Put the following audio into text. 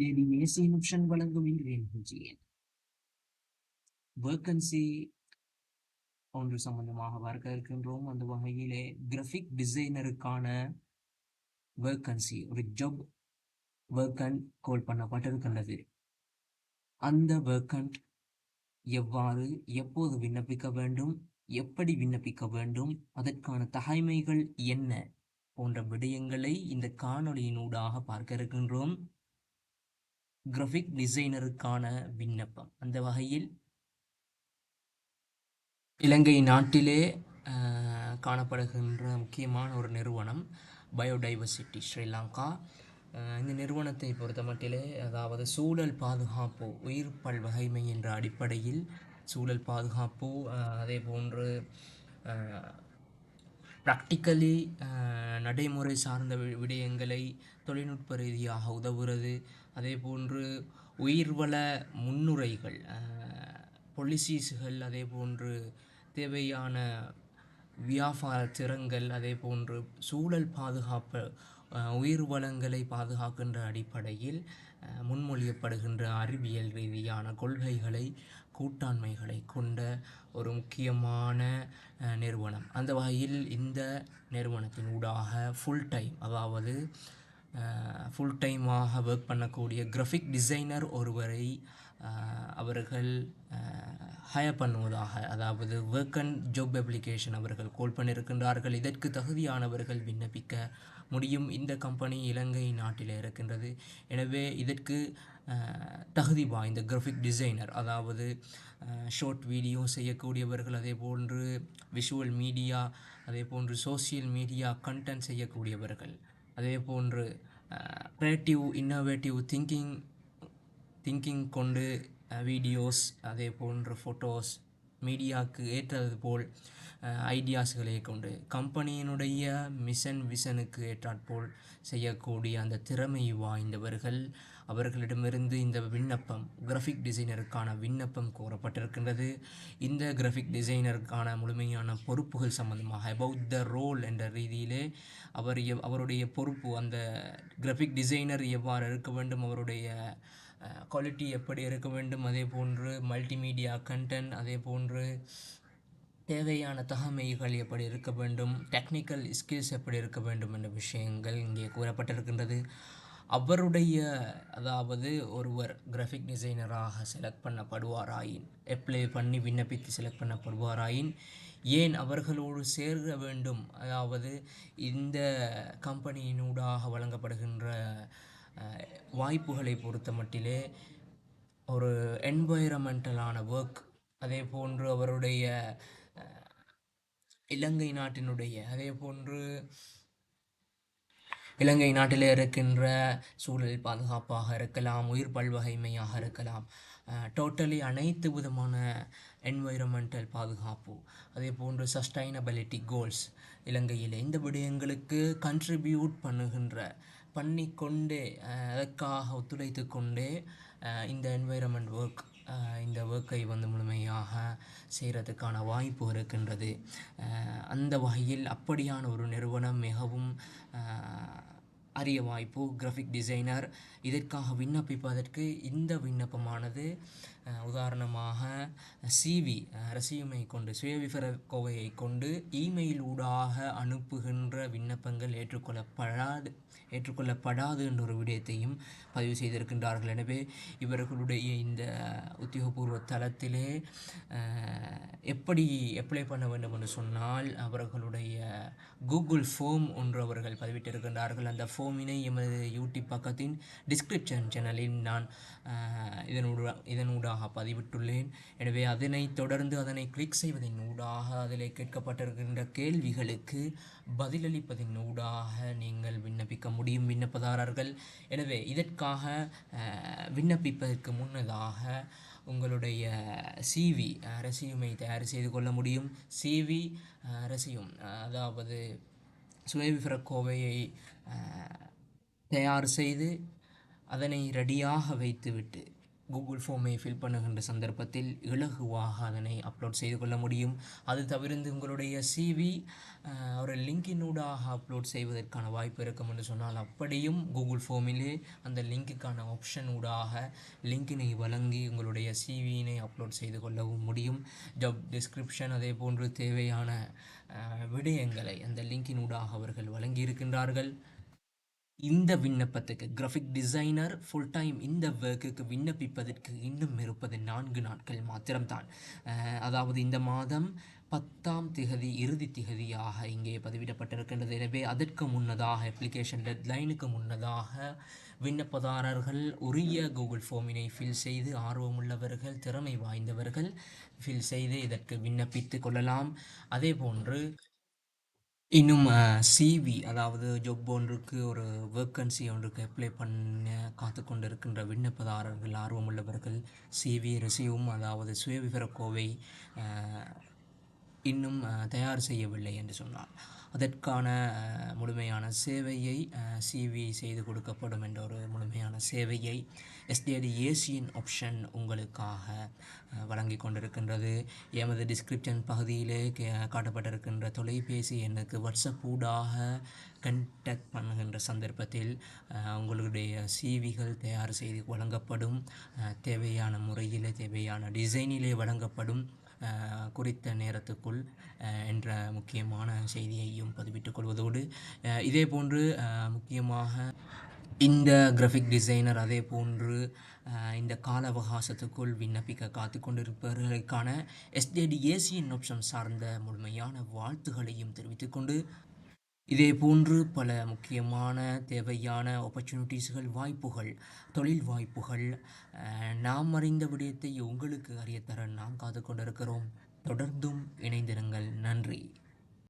AC option வழங்கும் இன்றைய நிகழ்ச்சியில் வேக்கன்சி ஒன்று சம்பந்தமாக பார்க்க இருக்கின்றோம் அந்த வகையிலே கிராஃபிக் டிசைனருக்கான வேக்கன்சி ஒரு ஜாப் வேக்கன்ட் கோல் பண்ணப்பட்டிருக்கின்றது. அந்த வேக்கன்ட் எவ்வாறு எப்போது விண்ணப்பிக்க வேண்டும் எப்படி விண்ணப்பிக்க வேண்டும் அதற்கான தகைமைகள் என்ன போன்ற விடயங்களை இந்த காணொளியினூடாக பார்க்க இருக்கின்றோம் கிராஃபிக் டிசைனருக்கான விண்ணப்பம். அந்த வகையில் இலங்கை நாட்டிலே காணப்படுகின்ற முக்கியமான ஒரு நிறுவனம் பயோடைவர்சிட்டி ஸ்ரீலங்கா. இந்த நிறுவனத்தை பொறுத்த மட்டிலே அதாவது சூழல் பாதுகாப்பு உயிர் பல்வகைமை என்ற அடிப்படையில் சூழல் பாதுகாப்பு அதே போன்று ப்ராக்டிக்கலி நடைமுறை சார்ந்த வி- விடயங்களை தொழில்நுட்ப ரீதியாக உதவுறது அதே போன்று உயிர்வள முன்னுரைகள் பொலிசிஸ்கள் அதே போன்று தேவையான வியாபார திறன்கள் அதே போன்று சூழல் பாதுகாப்பு உயிர் வளங்களை பாதுகாக்கின்ற அடிப்படையில் முன்மொழியப்படுகின்ற அறிவியல் ரீதியான கொள்கைகளை கூட்டாண்மைகளை கொண்ட ஒரு முக்கியமான நிறுவனம். அந்த வகையில் இந்த நிறுவனத்தின் ஊடாக ஃபுல் டைம் அதாவது ஃபுல் டைமாக ஒர்க் பண்ணக்கூடிய கிராஃபிக் டிசைனர் ஒருவரை அவர்கள் ஹயர் பண்ணுவதாக அதாவது ஒர்க் அண்ட் ஜாப் அப்ளிகேஷன் அவர்கள் கோல் பண்ணியிருக்கின்றார்கள் இதற்கு தகுதியானவர்கள் விண்ணப்பிக்க முடியும். இந்த கம்பெனி இலங்கை நாட்டில் இருக்கின்றது. எனவே இதற்கு தகுதி வாய்ந்த கிராஃபிக் டிசைனர் அதாவது ஷார்ட் வீடியோ செய்யக்கூடியவர்கள் அதே போன்று விஷுவல் மீடியா அதே போன்று சோஷியல் மீடியா கண்டென்ட் செய்யக்கூடியவர்கள். அதே போன்று க்ரியேட்டிவ் இன்னோவேட்டிவ் திங்கிங் திங்கிங் கொண்டு வீடியோஸ் அதே போன்று ஃபோட்டோஸ் மீடியாவுக்கு ஏற்றது போல் ஐடியாஸ்களை கொண்டு கம்பெனியினுடைய மிஷன் விஷனுக்கு ஏற்றாற்போல் செய்யக்கூடிய அந்த திறமை வாய்ந்தவர்கள் அவர்களிடமிருந்து இந்த விண்ணப்பம் கிராஃபிக் டிசைனருக்கான விண்ணப்பம் கோரப்பட்டிருக்கின்றது. இந்த கிராஃபிக் டிசைனருக்கான முழுமையான பொறுப்புகள் சம்பந்தமாக அபவுட் த ரோல் என்ற ரீதியிலே அவர் எவ்- அவருடைய பொறுப்பு அந்த கிராஃபிக் டிசைனர் எவ்வாறு இருக்க வேண்டும் அவருடைய குவாலிட்டி எப்படி இருக்க வேண்டும் அதே போன்று மல்டிமீடியா கண்டென்ட் அதே போன்று தேவையான தகமைகள் எப்படி இருக்க வேண்டும் டெக்னிக்கல் ஸ்கில்ஸ் எப்படி இருக்க வேண்டும் என்ற விஷயங்கள் இங்கே கூறப்பட்டிருக்கின்றது. அவருடைய அதாவது ஒருவர் கிராஃபிக் டிசைனராக செலக்ட் பண்ணப்படுவாராயின் அப்ளை பண்ணி விண்ணப்பித்து செலக்ட் பண்ணப்படுவாராயின் ஏன் அவர்களோடு சேர வேண்டும்? அதாவது இந்த கம்பெனியினூடாக வழங்கப்படுகின்ற வாய்ப்புகளை பொறுத்த மட்டிலே ஒரு என்வைரமெண்டலான ஒர்க் அதே போன்று அவருடைய இலங்கை நாட்டினுடைய அதே போன்று இலங்கை நாட்டில் இருக்கின்ற சூழல் பாதுகாப்பாக இருக்கலாம் உயிர் பல்வகைமையாக இருக்கலாம் டோட்டலி அனைத்து விதமான என்வைரமெண்டல் பாதுகாப்பு அதே போன்று சஸ்டைனபிலிட்டி கோல்ஸ் இலங்கையில். இந்த விடயங்களுக்கு கண்ட்ரிபியூட் பண்ணுகின்ற பண்ணிக்கொண்டே அதற்காக ஒத்துழைத்து கொண்டே இந்த என்வைரன்மெண்ட் ஒர்க் இந்த ஒர்க்கை வந்து முழுமையாக செய்கிறதுக்கான வாய்ப்பு இருக்கின்றது. அந்த வகையில் அப்படியான ஒரு நிறுவனம் மிகவும் அரிய வாய்ப்பு. கிராஃபிக் டிசைனர் இதற்காக விண்ணப்பிப்பதற்கு இந்த விண்ணப்பமானது உதாரணமாக சிவி ரெசியூமை கொண்டு சுயவிவர கோவையை கொண்டு இமெயில் ஊடாக அனுப்புகின்ற விண்ணப்பங்கள் ஏற்றுக்கொள்ளப்படாது ஏற்றுக்கொள்ளப்படாது என்ற ஒரு விடயத்தையும் பதிவு செய்திருக்கின்றார்கள். எனவே இவர்களுடைய இந்த உத்தியோகபூர்வ தளத்திலே எப்படி அப்ளை பண்ண வேண்டும் என்று சொன்னால் அவர்களுடைய கூகுள் ஃபோம் ஒன்று அவர்கள் பதிவிட்டிருக்கின்றார்கள். அந்த ஃபோமினை எமது யூடியூப் பக்கத்தின் டிஸ்கிரிப்ஷன் சேனலில் நான் அஹ், இதனூடா இதனூடாக பதிவிட்டுள்ளேன். எனவே அதனை தொடர்ந்து அதனை கிளிக் செய்வதன் ஊடாக அதில் கேட்கப்பட்டிருக்கின்ற கேள்விகளுக்கு பதிலளிப்பதன் ஊடாக நீங்கள் விண்ணப்பிக்க முடியும் விண்ணப்பதாரர்கள். எனவே இதற்காக விண்ணப்பிப்பதற்கு முன்னதாக உங்களுடைய சிவி ரெசியூமை தயார் செய்து கொள்ள முடியும். சிவி ரெசியூம் அதாவது சுயவிவர கோவையை தயார் செய்து அதனை ரெடியாக வைத்துவிட்டு கூகுள் ஃபோமை ஃபில் பண்ணுகின்ற சந்தர்ப்பத்தில் இலகுவாக அதனை அப்லோட் செய்து கொள்ள முடியும். அது தவிர்த்து உங்களுடைய சிவி ஒரு லிங்கினூடாக அப்லோட் செய்வதற்கான வாய்ப்பு இருக்கும் என்று சொன்னால் அப்படியும் கூகுள் ஃபோமிலே அந்த லிங்க்குக்கான ஆப்ஷன் ஊடாக லிங்கினை வழங்கி உங்களுடைய சிவியினை அப்லோட் செய்து கொள்ளவும் முடியும். ஜாப் டிஸ்கிரிப்ஷன் அதே போன்று தேவையான விடயங்களை அந்த லிங்கினூடாக அவர்கள் வழங்கியிருக்கின்றார்கள். இந்த விண்ணப்பத்துக்கு கிராஃபிக் டிசைனர் ஃபுல் டைம் இந்த ஒர்க்குக்கு விண்ணப்பிப்பதற்கு இன்னும் இருப்பது நான்கு நாட்கள் மாத்திரம்தான். அதாவது இந்த மாதம் பத்தாம் திகதி இறுதி திகதியாக இங்கே பதிவிடப்பட்டிருக்கின்றது. எனவே அதற்கு முன்னதாக அப்ளிகேஷன் டெட்லைனுக்கு முன்னதாக விண்ணப்பதாரர்கள் உரிய கூகுள் ஃபார்மினை ஃபில் செய்து ஆர்வமுள்ளவர்கள் திறமை வாய்ந்தவர்கள் ஃபில் செய்து இதற்கு விண்ணப்பித்து கொள்ளலாம். அதே போன்று இன்னும் சிவி அதாவது ஜாப் ஒன்றுக்கு ஒரு வேக்கன்சி ஒன்றுக்கு அப்ளை பண்ண காத்து கொண்டிருக்கின்ற விண்ணப்பதாரர்கள் ஆர்வமுள்ளவர்கள் சிவி ரிசீவும் அதாவது சுயவிவரக்கோவை இன்னும் தயார் செய்யவில்லை என்று சொன்னார் அதற்கான முழுமையான சேவையை சிவி செய்து கொடுக்கப்படும் என்ற ஒரு முழுமையான சேவையை எஸ்டிஆடி ஏசியன் ஆப்ஷன் உங்களுக்காக வழங்கி கொண்டிருக்கின்றது. எமது டிஸ்கிரிப்ஷன் பகுதியிலே கே- காட்டப்பட்டிருக்கின்ற தொலைபேசி எண்ணுக்கு வாட்ஸ்அப் ஊடாக கண்டக்ட் பண்ணுகின்ற சந்தர்ப்பத்தில் உங்களுடைய சிவிகள் தயார் செய்து வழங்கப்படும் தேவையான முறையிலே தேவையான டிசைனிலே வழங்கப்படும் குறித்த நேரத்துக்குள் என்ற முக்கியமான செய்தியையும் பதிவிட்டுக் கொள்வதோடு இதே போன்று முக்கியமாக இந்த கிராஃபிக் டிசைனர் அதே போன்று இந்த கால அவகாசத்துக்குள் விண்ணப்பிக்க காத்து கொண்டிருப்பவர்களுக்கான எஸ்டிடி ஏசி ஆப்ஷன் சார்ந்த முழுமையான வாழ்த்துகளையும் தெரிவித்துக்கொண்டு இதே போன்று பல முக்கியமான தேவையான ஆப்பர்ச்சுனிட்டிஸ்கள் வாய்ப்புகள் தொழில் வாய்ப்புகள் நாம் அறிந்த விடயத்தை உங்களுக்கு அறியத்தர நாம் காத்து கொண்டிருக்கிறோம் தொடர்ந்தும் இணைந்திருங்கள். நன்றி.